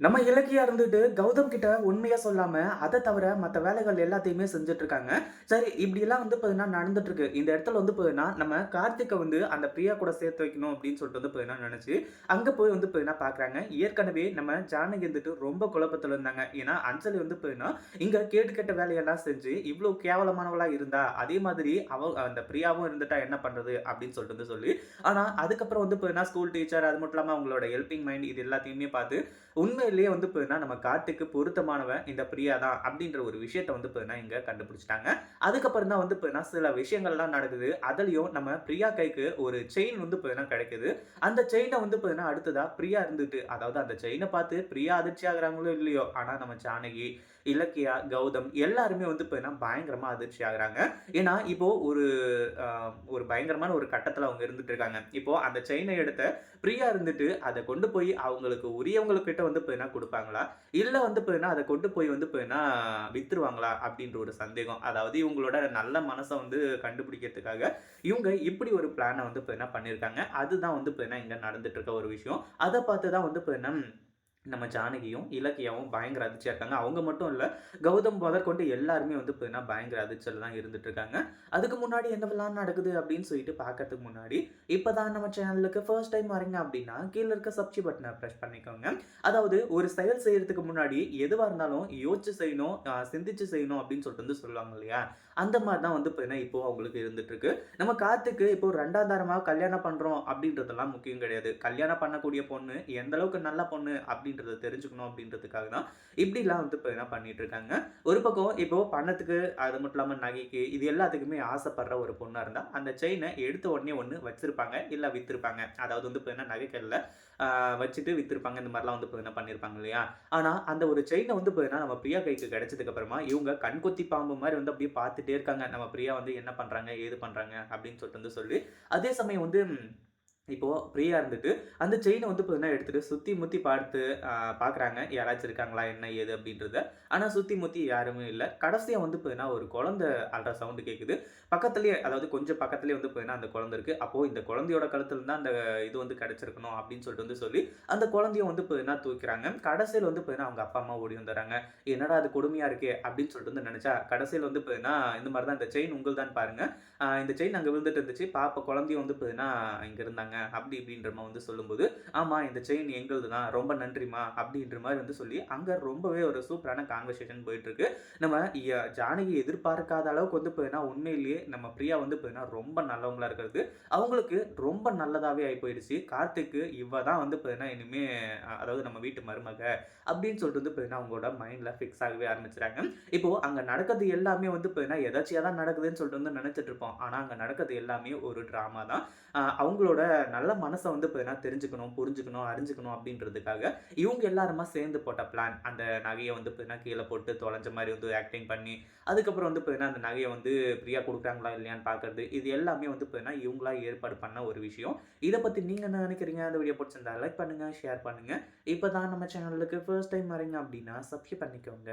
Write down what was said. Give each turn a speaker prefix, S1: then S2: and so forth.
S1: நம்ம இலக்கியா இருந்துட்டு கௌதம் கிட்ட உண்மையா சொல்லாம அதை தவிர மற்ற வேலைகள் எல்லாத்தையுமே செஞ்சுட்டு இருக்காங்க சரி இப்படி எல்லாம் வந்து பார்த்தீங்கன்னா நடந்துட்டு இருக்கு இந்த இடத்துல வந்து பார்த்தீங்கன்னா நம்ம கார்த்திகை வந்து அந்த பிரியா கூட சேர்த்து வைக்கணும் அப்படின்னு சொல்லிட்டு வந்து பார்த்தீங்கன்னா நினைச்சு அங்க போய் வந்து பார்த்தீங்கன்னா பாக்குறாங்க. ஏற்கனவே நம்ம ஜானகி வந்துட்டு ரொம்ப குழப்பத்துல இருந்தாங்க. ஏன்னா அஞ்சலி வந்து பார்த்தீங்கன்னா இங்க கேட்டு கேட்ட வேலையெல்லாம் செஞ்சு இவ்வளவு கேவலமானவளா இருந்தா அதே மாதிரி அவ அந்த பிரியாவும் இருந்துட்டா என்ன பண்றது அப்படின்னு சொல்லிட்டு வந்து சொல்லி ஆனா அதுக்கப்புறம் வந்து பார்த்தீங்கன்னா ஸ்கூல் டீச்சர் அது மட்டும் இல்லாம அவங்களோட ஹெல்பிங் மைண்ட் இது எல்லாத்தையுமே பார்த்து உண்மை உண்மையிலேயே வந்து பார்த்தீங்கன்னா நம்ம காட்டுக்கு பொருத்தமானவன் இந்த பிரியா தான் அப்படின்ற ஒரு விஷயத்த வந்து பார்த்தீங்கன்னா இங்கே கண்டுபிடிச்சிட்டாங்க. அதுக்கப்புறம் தான் வந்து பார்த்தீங்கன்னா சில விஷயங்கள்லாம் நடக்குது. அதுலேயும் நம்ம பிரியா கைக்கு ஒரு செயின் வந்து பார்த்தீங்கன்னா கிடைக்குது. அந்த செயினை வந்து பார்த்தீங்கன்னா அடுத்ததாக பிரியா இருந்துட்டு அதாவது அந்த செயினை பார்த்து பிரியா அதிர்ச்சி ஆகிறாங்களோ இல்லையோ ஆனால் நம்ம ஜானகி இலக்கியா கௌதம் எல்லாருமே வந்து பார்த்தீங்கன்னா பயங்கரமாக அதிர்ச்சி ஆகுறாங்க. ஏன்னா இப்போது ஒரு ஒரு பயங்கரமான ஒரு கட்டத்தில் அவங்க இருந்துட்டு இருக்காங்க. இப்போது அந்த செயினை எடுத்த பிரியா இருந்துட்டு அதை கொண்டு போய் அவங்களுக்கு உரியவங்கக்கிட்ட வந்து போயினா கொடுப்பாங்களா? இல்லை வந்து போயினா அதை கொண்டு போய் வந்து போயினா வித்துருவாங்களா? அப்படின்ற ஒரு சந்தேகம். அதாவது இவங்களோட நல்ல மனசை வந்து கண்டுபிடிக்கிறதுக்காக இவங்க இப்படி ஒரு பிளானை வந்து போயினா பண்ணியிருக்காங்க. அதுதான் வந்து போயினா இங்கே நடந்துட்டு இருக்க ஒரு விஷயம். அதை பார்த்து தான் வந்து போயினா நம்ம ஜானகியும் இலக்கியாவும் பயங்கர அதிர்ச்சியாக இருக்காங்க. அவங்க மட்டும் இல்லை கௌதம் முதற்கொண்டு எல்லாருமே வந்து பார்த்தீங்கன்னா பயங்கர அதிர்ச்சியில் தான் இருந்துட்டு இருக்காங்க. அதுக்கு முன்னாடி என்னவெல்லாம் நடக்குது அப்படின்னு சொல்லிட்டு பார்க்கறதுக்கு முன்னாடி இப்போ தான் நம்ம சேனலுக்கு ஃபர்ஸ்ட் டைம் வரீங்க அப்படின்னா கீழே இருக்க சப்ஸ்டி பட்டனை ப்ரெஸ் பண்ணிக்கோங்க. அதாவது ஒரு செயல் செய்யறதுக்கு முன்னாடி எதுவாக இருந்தாலும் யோசிச்சு செய்யணும் சிந்திச்சு செய்யணும் அப்படின்னு சொல்லிட்டு வந்து சொல்லுவாங்க இல்லையா? அந்த மாதிரி தான் வந்து பார்த்தீங்கன்னா இப்போ அவங்களுக்கு இருந்துட்டு இருக்கு. நம்ம காத்துக்கு இப்போ ரெண்டாம் தரமாக கல்யாணம் பண்ணுறோம் அப்படின்றதெல்லாம் முக்கியம் கிடையாது. கல்யாணம் பண்ணக்கூடிய பொண்ணு எந்த அளவுக்கு நல்ல பொண்ணு அப்படின்றத தெரிஞ்சுக்கணும் அப்படின்றதுக்காக தான் இப்படிலாம் வந்து இப்போ என்ன பண்ணிட்டு இருக்காங்க ஒரு பக்கம் இப்போ பணத்துக்கு அது மட்டும் இல்லாமல் நகைக்கு இது எல்லாத்துக்குமே ஆசைப்படுற ஒரு பொண்ணாக இருந்தால் அந்த செயினை எடுத்த உடனே ஒன்று வச்சிருப்பாங்க இல்லை விற்றுருப்பாங்க அதாவது வந்து இப்போ என்ன நகைக்கல்ல வச்சுட்டு விற்றுருப்பாங்க இந்த மாதிரிலாம் வந்து இப்போ என்ன பண்ணியிருப்பாங்க இல்லையா? ஆனால் அந்த ஒரு செயினை வந்து இப்போ நம்ம பிரியா கைக்கு கிடைச்சதுக்கு அப்புறமா இவங்க கண்கொத்தி பாம்பு மாதிரி வந்து அப்படியே பார்த்துட்டே இருக்காங்க. நம்ம பிரியா வந்து என்ன பண்ணுறாங்க ஏது பண்ணுறாங்க அப்படின்னு சொல்லிட்டு வந்து சொல்லி அதே சமயம் வந்து இப்போது ஃப்ரீயாக இருந்துட்டு அந்த செயினை வந்து பார்த்தீங்கன்னா எடுத்துகிட்டு சுற்றி முற்றி பார்த்து பார்க்குறாங்க யாராச்சும் இருக்காங்களா? என்ன ஏது அப்படின்றத. ஆனால் சுற்றி முற்றி யாருமே இல்லை. கடைசியாக வந்து பார்த்தீங்கன்னா ஒரு குழந்தை அல்ற சவுண்டு கேட்குது பக்கத்துலேயே அதாவது கொஞ்சம் பக்கத்துலேயே வந்து பார்த்தீங்கன்னா அந்த குழந்தை இருக்குது அப்போது இந்த குழந்தையோட கழுத்தில் தான் அந்த இது வந்து கிடச்சிருக்கணும் அப்படின்னு சொல்லிட்டு வந்து சொல்லி அந்த குழந்தைய வந்து பார்த்தீங்கன்னா தூக்கிறாங்க. கடைசியில் வந்து பார்த்தீங்கன்னா அவங்க அப்பா அம்மா ஓடி வந்துடுறாங்க. என்னடா அது கொடுமையாக இருக்கே அப்படின்னு சொல்லிட்டு வந்து நினச்சா கடைசியில் வந்து பார்த்தீங்கன்னா இந்த மாதிரி தான் இந்த செயின் உங்கள் தான் பாருங்கள் இந்த செயின் அங்கே விழுந்துட்டு இருந்துச்சு. பாப்பா குழந்தையும் வந்து பார்த்தீங்கன்னா இங்கே இருந்தாங்க. அப்படி இப்படின்ற மாதிரி வந்து சொல்லும்போது ஆமாம் இந்த செயின் எங்களது தான் ரொம்ப நன்றிமா அப்படின்ற மாதிரி வந்து சொல்லி அங்கே ரொம்பவே ஒரு சூப்பரான கான்வர்சேஷன் போயிட்டுருக்கு. நம்ம ஜானகி எதிர்பார்க்காத அளவுக்கு வந்து போயினா உண்மையிலேயே நம்ம பிரியா வந்து பார்த்தீங்கன்னா ரொம்ப நல்லவங்களா இருக்கிறது அவங்களுக்கு ரொம்ப நல்லதாகவே ஆகி போயிடுச்சு கார்த்திக்கு இவ தான் வந்து பார்த்தீங்கன்னா இனிமே அதாவது நம்ம வீட்டு மருமக அப்படின்னு சொல்லிட்டு வந்து பார்த்தீங்கன்னா அவங்களோட மைண்டில் ஃபிக்ஸ் ஆகவே ஆரம்பிச்சிட்டாங்க இப்போ அங்கே நடக்கிறது எல்லாமே வந்து போயினா எதாச்சியாக தான் நடக்குதுன்னு சொல்லிட்டு வந்து நினச்சிட்டு இருப்போம். ஆனால் அங்கே நடக்கிறது எல்லாமே ஒரு ட்ராமா தான். அவங்களோட நல்ல மனசை வந்து பார்த்தீங்கன்னா தெரிஞ்சுக்கணும் புரிஞ்சுக்கணும் அறிஞ்சுக்கணும் அப்படின்றதுக்காக இவங்க எல்லாருமா சேர்ந்து போட்ட பிளான் அந்த நகையை வந்து பார்த்தீங்கன்னா கீழே போட்டு தொலைஞ்ச மாதிரி வந்து ஆக்டிங் பண்ணி அதுக்கப்புறம் வந்து பார்த்தீங்கன்னா அந்த நகையை வந்து ஃப்ரீயாக கொடுக்குறாங்களா இல்லையான்னு பார்க்கறது இது எல்லாமே வந்து பார்த்தீங்கன்னா இவங்களா ஏற்பாடு பண்ண ஒரு விஷயம். இதை பற்றி நீங்கள் என்ன நினைக்கிறீங்க? அந்த வீடியோ பிடிச்சிருந்தா லைக் பண்ணுங்கள் ஷேர் பண்ணுங்கள் இப்போ தான் நம்ம சேனலுக்கு ஃபர்ஸ்ட் டைம் வரீங்க அப்படின்னா சப்ஸ்கிரைப் பண்ணிக்கோங்க.